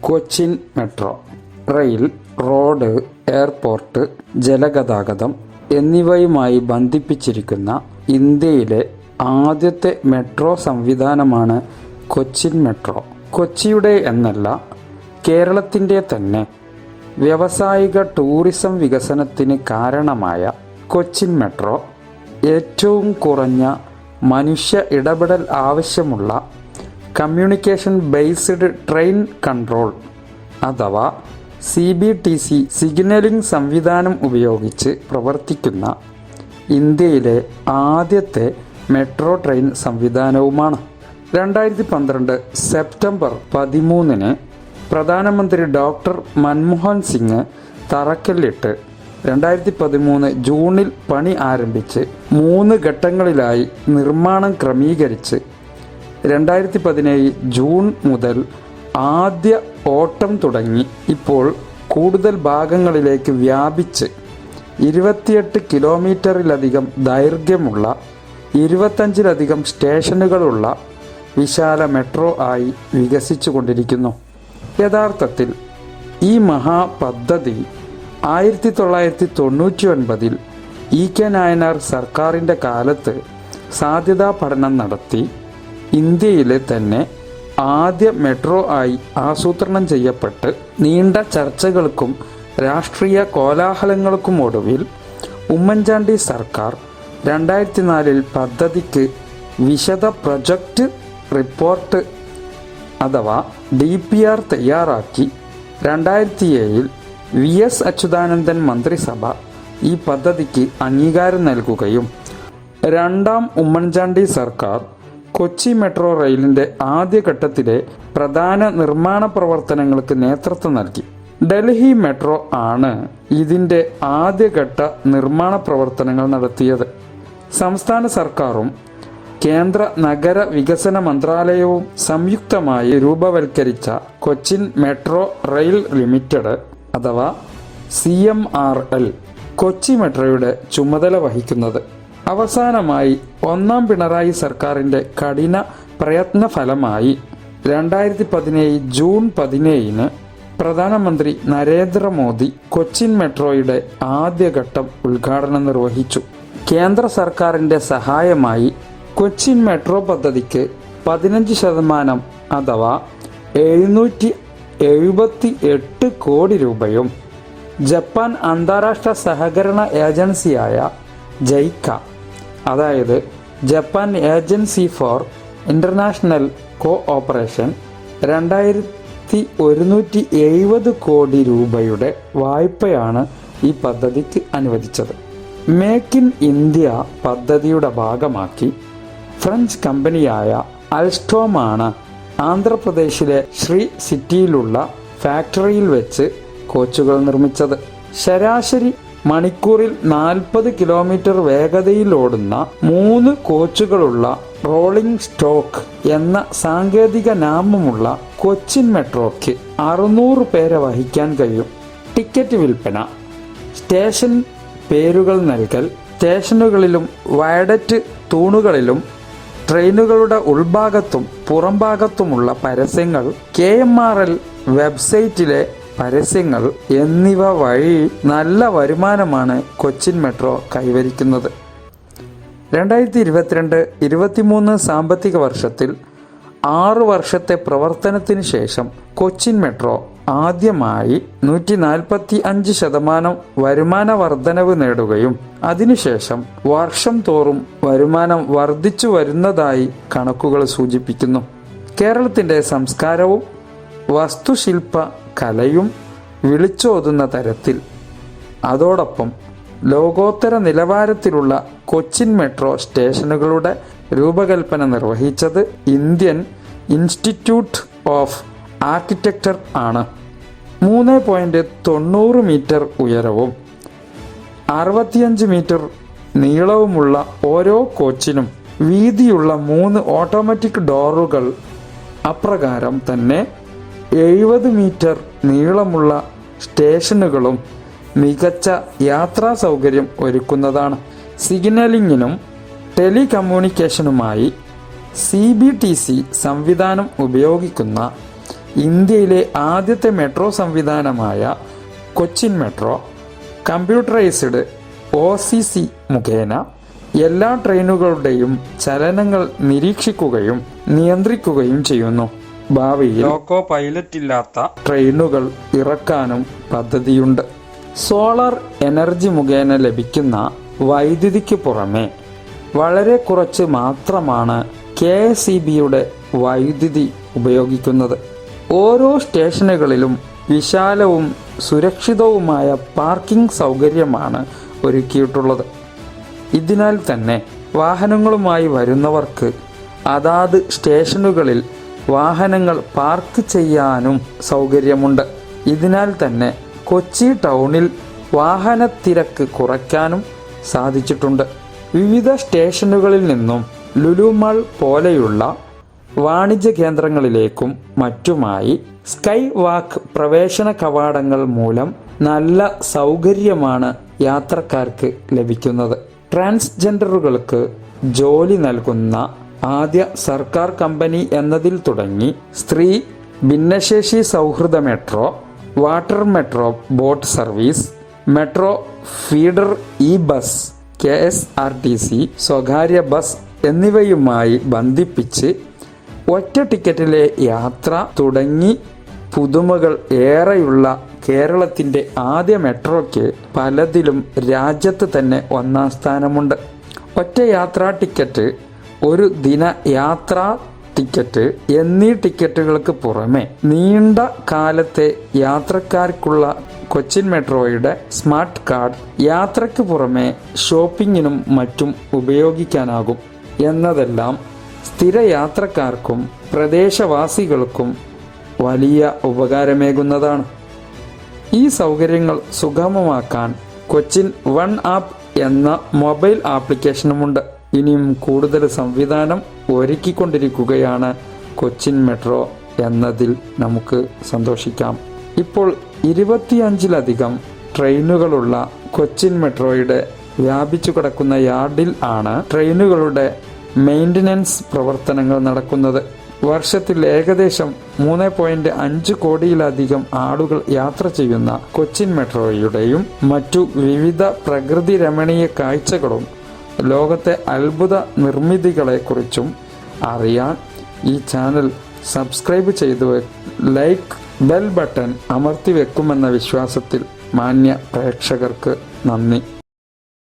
Cochin metro rail road airport ജലഗതാഗതം എന്നിവയുമായി ബന്ധിപ്പിച്ചിരിക്കുന്ന ഇന്ത്യയിലെ ആദ്യത്തെ മെട്രോ സംവിധാനമാണ് കൊച്ചിൻ മെട്രോ. കൊച്ചിയുടെ എന്നല്ല കേരളത്തിന്റെ തന്നെ വ്യാവസായിക ടൂറിസം വികസനത്തിന് കാരണമായ കൊച്ചിൻ മെട്രോ ഏറ്റവും കുറഞ്ഞ മനുഷ്യ ഇടപെടൽ ആവശ്യമുള്ള കമ്മ്യൂണിക്കേഷൻ ബേസ്ഡ് ട്രെയിൻ കൺട്രോൾ അഥവാ C B T C signalling സംവിധാനം ഉപയോഗിച്ച് പ്രവർത്തിക്കുന്ന ഇന്ത്യയിലെ ആദ്യത്തെ മെട്രോ ട്രെയിൻ സംവിധാനവുമാണ്. രണ്ടായിരത്തി പന്ത്രണ്ട് സെപ്റ്റംബർ പതിമൂന്നിന് പ്രധാനമന്ത്രി ഡോക്ടർ മൻമോഹൻ സിംഗ് തറക്കല്ലിട്ട് രണ്ടായിരത്തി പതിമൂന്ന് ജൂണിൽ പണി ആരംഭിച്ച് മൂന്ന് ഘട്ടങ്ങളിലായി നിർമ്മാണം ക്രമീകരിച്ച് രണ്ടായിരത്തി പതിനേഴ് ജൂൺ മുതൽ ആദ്യ ഓട്ടം തുടങ്ങി. ഇപ്പോൾ കൂടുതൽ ഭാഗങ്ങളിലേക്ക് വ്യാപിച്ച് ഇരുപത്തിയെട്ട് കിലോമീറ്ററിലധികം ദൈർഘ്യമുള്ള ഇരുപത്തഞ്ചിലധികം സ്റ്റേഷനുകളുള്ള വിശാല മെട്രോ ആയി വികസിച്ചു കൊണ്ടിരിക്കുന്നു യഥാർത്ഥത്തിൽ ഈ മഹാപദ്ധതി ആയിരത്തി തൊള്ളായിരത്തി തൊണ്ണൂറ്റി ഒൻപതിൽ ഇ കെ നായനാർ സർക്കാരിന്റെ കാലത്ത് സാധ്യതാ പഠനം നടത്തി. ഇന്ത്യയിലെ തന്നെ ആദ്യ മെട്രോ ആയി ആസൂത്രണം ചെയ്യപ്പെട്ട് നീണ്ട ചർച്ചകൾക്കും രാഷ്ട്രീയ കോലാഹലങ്ങൾക്കും ഒടുവിൽ ഉമ്മൻചാണ്ടി സർക്കാർ രണ്ടായിരത്തി നാലിൽ പദ്ധതിക്ക് വിശദ പ്രൊജക്റ്റ് റിപ്പോർട്ട് അഥവാ ഡി പി ആർ തയ്യാറാക്കി. രണ്ടായിരത്തി ഏഴിൽ വി എസ് അച്യുതാനന്ദൻ മന്ത്രിസഭ ഈ പദ്ധതിക്ക് അംഗീകാരം നൽകുകയും രണ്ടാം ഉമ്മൻചാണ്ടി സർക്കാർ കൊച്ചി മെട്രോ റെയിലിന്റെ ആദ്യഘട്ടത്തിലെ പ്രധാന നിർമ്മാണ പ്രവർത്തനങ്ങൾക്ക് നേതൃത്വം നൽകി. ഡൽഹി മെട്രോ ആണ് ഇതിന്റെ ആദ്യഘട്ട നിർമ്മാണ പ്രവർത്തനങ്ങൾ നടത്തിയത്. സംസ്ഥാന സർക്കാരും കേന്ദ്ര നഗര വികസന മന്ത്രാലയവും സംയുക്തമായി രൂപവൽക്കരിച്ച കൊച്ചിൻ മെട്രോ റെയിൽ ലിമിറ്റഡ് അഥവാ C M R L Kochi മെട്രോയുടെ ചുമതല വഹിക്കുന്നത്. അവസാനമായി ഒന്നാം പിണറായി സർക്കാരിന്റെ കഠിന പ്രയത്ന ഫലമായി രണ്ടായിരത്തി പതിനേഴ് ജൂൺ പതിനേഴിന് പ്രധാനമന്ത്രി നരേന്ദ്രമോദി കൊച്ചിൻ മെട്രോയുടെ ആദ്യഘട്ടം ഉദ്ഘാടനം നിർവഹിച്ചു. കേന്ദ്ര സർക്കാരിന്റെ സഹായമായി കൊച്ചിൻ മെട്രോ പദ്ധതിക്ക് പതിനഞ്ച് ശതമാനം അഥവാ എഴുന്നൂറ്റി എഴുപത്തി എട്ട് കോടി രൂപയും ജപ്പാൻ അന്താരാഷ്ട്ര സഹകരണ ഏജൻസിയായ ജൈക്ക അതായത് Japan agency for international cooperation രണ്ടായിരത്തി ഒരുന്നൂറ്റി എഴുപത് കോടി രൂപയുടെ വായ്പയാണ് ഈ പദ്ധതിക്ക് അനുവദിച്ചത്. മേക്ക് ഇൻ ഇന്ത്യ പദ്ധതിയുടെ ഭാഗമാക്കി ഫ്രഞ്ച് കമ്പനിയായ അൽസ്റ്റോമാണ് ആന്ധ്രാപ്രദേശിലെ ശ്രീ സിറ്റിയിലുള്ള ഫാക്ടറിയിൽ വെച്ച് കോച്ചുകൾ നിർമ്മിച്ചത്. ശരാശരി മണിക്കൂറിൽ നാൽപ്പത് കിലോമീറ്റർ വേഗതയിൽ ഓടുന്ന മൂന്ന് കോച്ചുകളുള്ള റോളിംഗ് സ്റ്റോക്ക് എന്ന സാങ്കേതിക നാമമുള്ള കൊച്ചിൻ മെട്രോയ്ക്ക് അറുന്നൂറ് പേരെ വഹിക്കാൻ കഴിയും. ടിക്കറ്റ് വിൽപ്പന സ്റ്റേഷൻ പേരുകൾ നൽകൽ സ്റ്റേഷനുകളിലും വയഡറ്റ് തൂണുകളിലും ട്രെയിനുകളുടെ ഉൾഭാഗത്തും പുറംഭാഗത്തുമുള്ള പരസ്യങ്ങൾ കെ എം ആർ എൽ വെബ്സൈറ്റിലെ പരസ്യങ്ങൾ എന്നിവ വഴി നല്ല വരുമാനമാണ് കൊച്ചിൻ മെട്രോ കൈവരിക്കുന്നത്. രണ്ടായിരത്തി ഇരുപത്തിരണ്ട് ഇരുപത്തിമൂന്ന് സാമ്പത്തിക വർഷത്തിൽ ആറു വർഷത്തെ പ്രവർത്തനത്തിന് ശേഷം കൊച്ചിൻ മെട്രോ ആദ്യമായി നൂറ്റി നാൽപ്പത്തി അഞ്ച് ശതമാനം വരുമാന വർധനവ് നേടുകയും അതിനുശേഷം വർഷം തോറും വരുമാനം വർദ്ധിച്ചു വരുന്നതായി കണക്കുകൾ സൂചിപ്പിക്കുന്നു. കേരളത്തിന്റെ സംസ്കാരവും വാസ്തുശില്പ കലയും വിളിച്ചോതുന്ന തരത്തിൽ. അതോടൊപ്പം ലോകോത്തര നിലവാരത്തിലുള്ള കൊച്ചിൻ മെട്രോ സ്റ്റേഷനുകളുടെ രൂപകൽപ്പന നിർവഹിച്ചത് ഇന്ത്യൻ ഇൻസ്റ്റിറ്റ്യൂട്ട് ഓഫ് ആർക്കിടെക്ചർ ആണ്. മൂന്ന് പോയിന്റ് തൊണ്ണൂറ് മീറ്റർ ഉയരവും അറുപത്തിയഞ്ച് മീറ്റർ നീളവുമുള്ള ഓരോ കോച്ചിനും വീതിയുള്ള മൂന്ന് ഓട്ടോമാറ്റിക് ഡോറുകൾ അപ്രകാരം തന്നെ എഴുപത് മീറ്റർ നീളമുള്ള സ്റ്റേഷനുകളും മികച്ച യാത്രാ സൗകര്യം ഒരുക്കുന്നതാണ്. സിഗ്നലിങ്ങിനും ടെലികമ്മ്യൂണിക്കേഷനുമായി സി ബി ടി സി സംവിധാനം ഉപയോഗിക്കുന്ന ഇന്ത്യയിലെ ആദ്യത്തെ മെട്രോ സംവിധാനമായ Cochin metro computerised O C C മുഖേന എല്ലാ ട്രെയിനുകളുടെയും ചലനങ്ങൾ നിരീക്ഷിക്കുകയും നിയന്ത്രിക്കുകയും ചെയ്യുന്നു. ഭാവിയിൽ ലോക്കോ പൈലറ്റ് ഇല്ലാത്ത ട്രെയിനുകൾ ഇറക്കാനും പദ്ധതിയുണ്ട്. സോളാർ എനർജി മുഖേന ലഭിക്കുന്ന വൈദ്യുതിക്ക് പുറമെ വളരെ കുറച്ച് മാത്രമാണ് കെ എസ് ഇ ബിയുടെ വൈദ്യുതി ഉപയോഗിക്കുന്നത്. ഓരോ സ്റ്റേഷനുകളിലും വിശാലവും സുരക്ഷിതവുമായ പാർക്കിംഗ് സൗകര്യമാണ് ഒരുക്കിയിട്ടുള്ളത്. ഇതിനാൽ തന്നെ വാഹനങ്ങളുമായി വരുന്നവർക്ക് അതാത് സ്റ്റേഷനുകളിൽ വാഹനങ്ങൾ പാർക്ക് ചെയ്യാനും സൗകര്യമുണ്ട്. ഇതിനാൽ തന്നെ കൊച്ചി ടൗണിൽ വാഹനത്തിരക്ക് കുറയ്ക്കാനും സാധിച്ചിട്ടുണ്ട്. വിവിധ സ്റ്റേഷനുകളിൽ നിന്നും ലുലുമാൾ പോലെയുള്ള വാണിജ്യ കേന്ദ്രങ്ങളിലേക്കും മറ്റുമായി സ്കൈ വാക്ക് പ്രവേശന കവാടങ്ങൾ മൂലം നല്ല സൗകര്യമാണ് യാത്രക്കാർക്ക് ലഭിക്കുന്നത്. ട്രാൻസ്ജെൻഡറുകൾക്ക് ജോലി നൽകുന്ന ആദ്യ സർക്കാർ കമ്പനി എന്നതിൽ തുടങ്ങി സ്ത്രീ ഭിന്നശേഷി സൗഹൃദ metro water metro boat service metro feeder e bus K S R T C സ്വകാര്യ ബസ് എന്നിവയുമായി ബന്ധിപ്പിച്ച് ഒറ്റ ടിക്കറ്റിലെ യാത്ര തുടങ്ങി പുതുമകൾ ഏറെയുള്ള കേരളത്തിന്റെ ആദ്യ മെട്രോയ്ക്ക് പലതിലും രാജ്യത്ത് തന്നെ ഒന്നാം സ്ഥാനമുണ്ട്. ഒറ്റ യാത്രാ ടിക്കറ്റ് ഒരു ദിന യാത്രാ ടിക്കറ്റ് എന്നീ ടിക്കറ്റുകൾക്ക് പുറമെ നീണ്ട കാലത്തെ യാത്രക്കാർക്കുള്ള കൊച്ചിൻ മെട്രോയുടെ സ്മാർട്ട് കാർഡ് യാത്രയ്ക്ക് പുറമെ ഷോപ്പിങ്ങിനും മറ്റും ഉപയോഗിക്കാനാകും എന്നതെല്ലാം സ്ഥിര യാത്രക്കാർക്കും പ്രദേശവാസികൾക്കും വലിയ ഉപകാരമേകുന്നതാണ്. ഈ സൗകര്യങ്ങൾ സുഗമമാക്കാൻ കൊച്ചിൻ വൺ ആപ്പ് എന്ന മൊബൈൽ ആപ്ലിക്കേഷനുമുണ്ട്. ഇനിയും കൂടുതൽ സംവിധാനം ഒരുക്കിക്കൊണ്ടിരിക്കുകയാണ് കൊച്ചിൻ മെട്രോ എന്നതിൽ നമുക്ക് സന്തോഷിക്കാം. ഇപ്പോൾ ഇരുപത്തിയഞ്ചിലധികം ട്രെയിനുകളുള്ള കൊച്ചിൻ മെട്രോയുടെ വ്യാപിച്ചു കിടക്കുന്ന യാർഡിൽ ആണ് ട്രെയിനുകളുടെ മെയിന്റനൻസ് പ്രവർത്തനങ്ങൾ നടക്കുന്നത്. വർഷത്തിൽ ഏകദേശം മൂന്ന് പോയിന്റ് അഞ്ച് കോടിയിലധികം ആളുകൾ യാത്ര ചെയ്യുന്ന കൊച്ചിൻ മെട്രോയുടെയും മറ്റു വിവിധ പ്രകൃതി രമണീയ കാഴ്ചകളും ലോകത്തെ അത്ഭുത നിർമ്മിതികളെക്കുറിച്ചും അറിയാൻ ഈ ചാനൽ സബ്സ്ക്രൈബ് ചെയ്തു ലൈക്ക് ബെൽ ബട്ടൺ അമർത്തി വെക്കുമെന്ന വിശ്വാസത്തിൽ മാന്യ പ്രേക്ഷകർക്ക് നന്ദി.